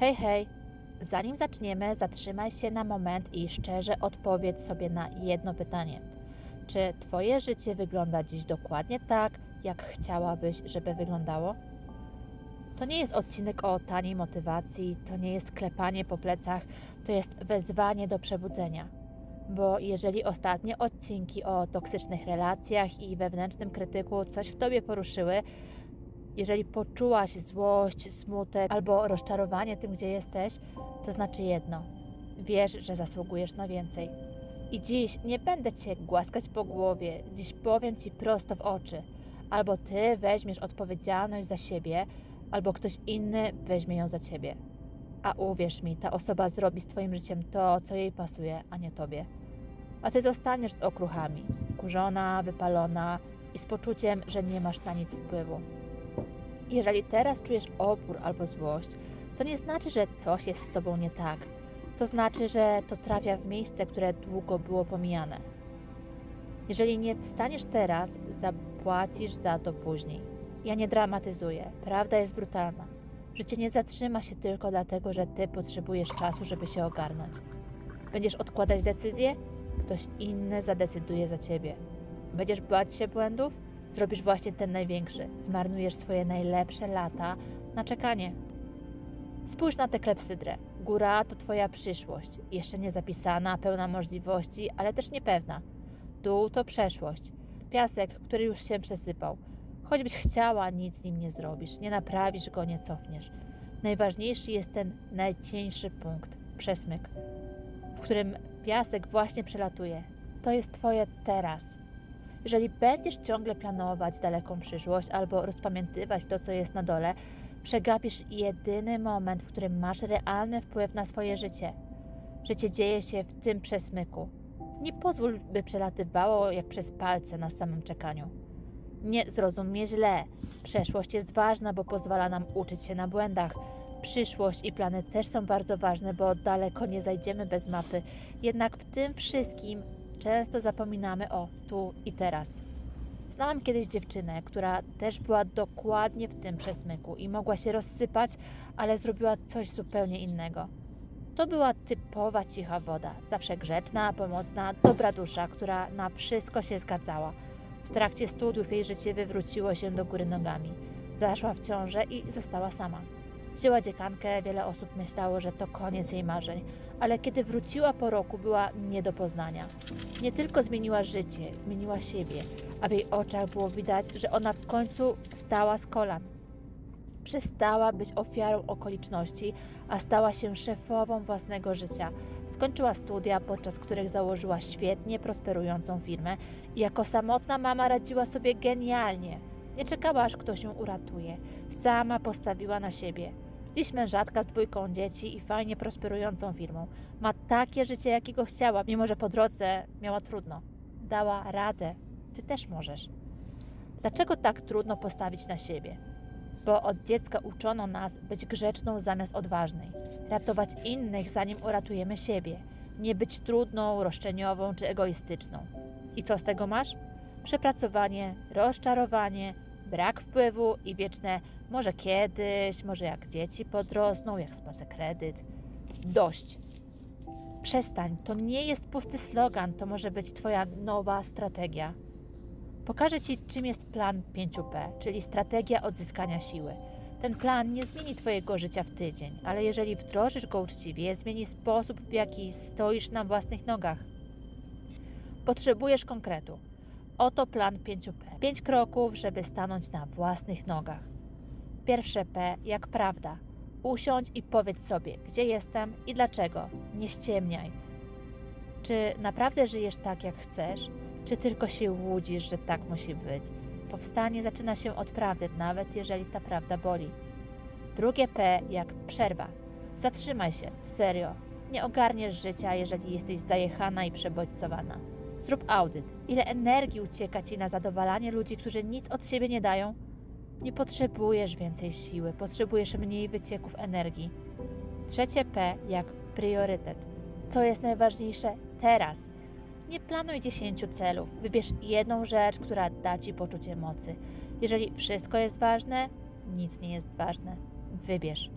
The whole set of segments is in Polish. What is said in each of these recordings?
Hej, hej! Zanim zaczniemy, zatrzymaj się na moment i szczerze odpowiedz sobie na jedno pytanie. Czy Twoje życie wygląda dziś dokładnie tak, jak chciałabyś, żeby wyglądało? To nie jest odcinek o taniej motywacji, to nie jest klepanie po plecach, to jest wezwanie do przebudzenia. Bo jeżeli ostatnie odcinki o toksycznych relacjach i wewnętrznym krytyku coś w tobie poruszyły, jeżeli poczułaś złość, smutek albo rozczarowanie tym, gdzie jesteś, to znaczy jedno: wiesz, że zasługujesz na więcej. I dziś nie będę cię głaskać po głowie, dziś powiem ci prosto w oczy. Albo ty weźmiesz odpowiedzialność za siebie, albo ktoś inny weźmie ją za ciebie. A uwierz mi, ta osoba zrobi z twoim życiem to, co jej pasuje, a nie tobie. A ty zostaniesz z okruchami, wkurzona, wypalona i z poczuciem, że nie masz na nic wpływu. Jeżeli teraz czujesz opór albo złość, to nie znaczy, że coś jest z tobą nie tak. To znaczy, że to trafia w miejsce, które długo było pomijane. Jeżeli nie wstaniesz teraz, zapłacisz za to później. Ja nie dramatyzuję. Prawda jest brutalna. Życie nie zatrzyma się tylko dlatego, że ty potrzebujesz czasu, żeby się ogarnąć. Będziesz odkładać decyzje? Ktoś inny zadecyduje za ciebie. Będziesz bać się błędów? Zrobisz właśnie ten największy. Zmarnujesz swoje najlepsze lata na czekanie. Spójrz na tę klepsydrę. Góra to twoja przyszłość. Jeszcze nie zapisana, pełna możliwości, ale też niepewna. Dół to przeszłość. Piasek, który już się przesypał. Choćbyś chciała, nic z nim nie zrobisz. Nie naprawisz go, nie cofniesz. Najważniejszy jest ten najcieńszy punkt przesmyk, w którym piasek właśnie przelatuje. To jest twoje teraz. Jeżeli będziesz ciągle planować daleką przyszłość albo rozpamiętywać to, co jest na dole, przegapisz jedyny moment, w którym masz realny wpływ na swoje życie. Życie dzieje się w tym przesmyku. Nie pozwól, by przelatywało jak przez palce na samym czekaniu. Nie zrozum mnie źle. Przeszłość jest ważna, bo pozwala nam uczyć się na błędach. Przyszłość i plany też są bardzo ważne, bo daleko nie zajdziemy bez mapy. Jednak w tym wszystkim często zapominamy o tu i teraz. Znałam kiedyś dziewczynę, która też była dokładnie w tym przesmyku i mogła się rozsypać, ale zrobiła coś zupełnie innego. To była typowa cicha woda, zawsze grzeczna, pomocna, dobra dusza, która na wszystko się zgadzała. W trakcie studiów jej życie wywróciło się do góry nogami. Zaszła w ciążę i została sama. Wzięła dziekankę, wiele osób myślało, że to koniec jej marzeń, ale kiedy wróciła po roku, była nie do poznania. Nie tylko zmieniła życie, zmieniła siebie, a w jej oczach było widać, że ona w końcu wstała z kolan. Przestała być ofiarą okoliczności, a stała się szefową własnego życia. Skończyła studia, podczas których założyła świetnie prosperującą firmę i jako samotna mama radziła sobie genialnie. Nie czekała, aż ktoś ją uratuje. Sama postawiła na siebie. Dziś mężatka z dwójką dzieci i fajnie prosperującą firmą. Ma takie życie, jakiego chciała, mimo że po drodze miała trudno. Dała radę. Ty też możesz. Dlaczego tak trudno postawić na siebie? Bo od dziecka uczono nas być grzeczną zamiast odważnej, ratować innych zanim uratujemy siebie, nie być trudną, roszczeniową czy egoistyczną. I co z tego masz? Przepracowanie, rozczarowanie, brak wpływu i wieczne może kiedyś, może jak dzieci podrosną, jak spłacę kredyt. Dość. Przestań, to nie jest pusty slogan, to może być Twoja nowa strategia. Pokażę Ci, czym jest plan 5P, czyli strategia odzyskania siły. Ten plan nie zmieni Twojego życia w tydzień, ale jeżeli wdrożysz go uczciwie, zmieni sposób, w jaki stoisz na własnych nogach. Potrzebujesz konkretu. Oto plan 5P. Pięć kroków, żeby stanąć na własnych nogach. Pierwsze P jak prawda. Usiądź i powiedz sobie, gdzie jestem i dlaczego. Nie ściemniaj. Czy naprawdę żyjesz tak, jak chcesz? Czy tylko się łudzisz, że tak musi być? Powstanie zaczyna się od prawdy, nawet jeżeli ta prawda boli. Drugie P jak przerwa. Zatrzymaj się, serio. Nie ogarniesz życia, jeżeli jesteś zajechana i przebodźcowana. Zrób audyt. Ile energii ucieka ci na zadowalanie ludzi, którzy nic od siebie nie dają? Nie potrzebujesz więcej siły, potrzebujesz mniej wycieków energii. Trzecie P jak priorytet. Co jest najważniejsze teraz? Nie planuj 10 celów. Wybierz jedną rzecz, która da ci poczucie mocy. Jeżeli wszystko jest ważne, nic nie jest ważne. Wybierz.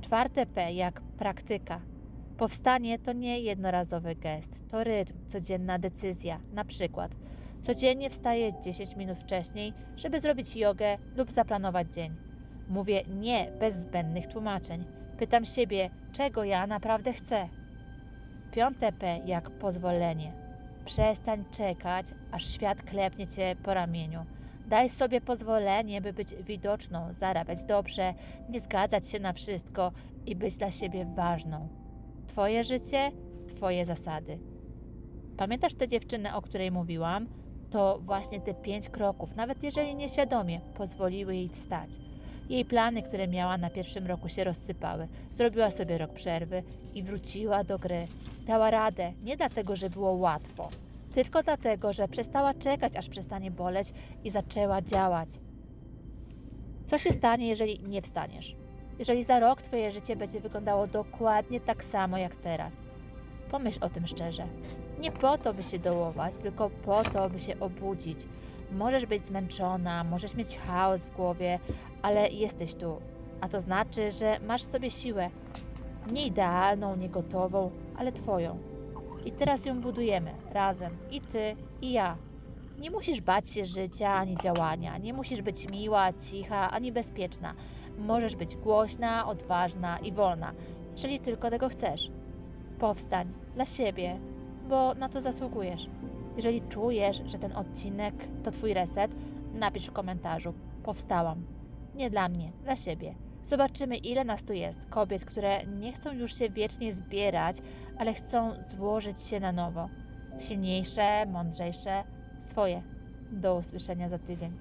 Czwarte P jak praktyka. Powstanie to nie jednorazowy gest, to rytm, codzienna decyzja. Na przykład codziennie wstaję 10 minut wcześniej, żeby zrobić jogę lub zaplanować dzień. Mówię nie bez zbędnych tłumaczeń. Pytam siebie, czego ja naprawdę chcę. Piąte P jak pozwolenie. Przestań czekać, aż świat klepnie cię po ramieniu. Daj sobie pozwolenie, by być widoczną, zarabiać dobrze, nie zgadzać się na wszystko i być dla siebie ważną. Twoje życie, Twoje zasady. Pamiętasz tę dziewczynę, o której mówiłam? To właśnie te pięć kroków, nawet jeżeli nieświadomie, pozwoliły jej wstać. Jej plany, które miała na pierwszym roku, się rozsypały. Zrobiła sobie rok przerwy i wróciła do gry. Dała radę, nie dlatego, że było łatwo, tylko dlatego, że przestała czekać, aż przestanie boleć i zaczęła działać. Co się stanie, jeżeli nie wstaniesz? Jeżeli za rok Twoje życie będzie wyglądało dokładnie tak samo jak teraz? Pomyśl o tym szczerze. Nie po to, by się dołować, tylko po to, by się obudzić. Możesz być zmęczona, możesz mieć chaos w głowie, ale jesteś tu. A to znaczy, że masz w sobie siłę. Nie idealną, nie gotową, ale Twoją. I teraz ją budujemy razem. I Ty, i ja. Nie musisz bać się życia ani działania. Nie musisz być miła, cicha ani bezpieczna. Możesz być głośna, odważna i wolna, jeżeli tylko tego chcesz. Powstań dla siebie, bo na to zasługujesz. Jeżeli czujesz, że ten odcinek to Twój reset, napisz w komentarzu: Powstałam. Nie dla mnie, dla siebie. Zobaczymy, ile nas tu jest. Kobiet, które nie chcą już się wiecznie zbierać, ale chcą złożyć się na nowo. Silniejsze, mądrzejsze, swoje. Do usłyszenia za tydzień.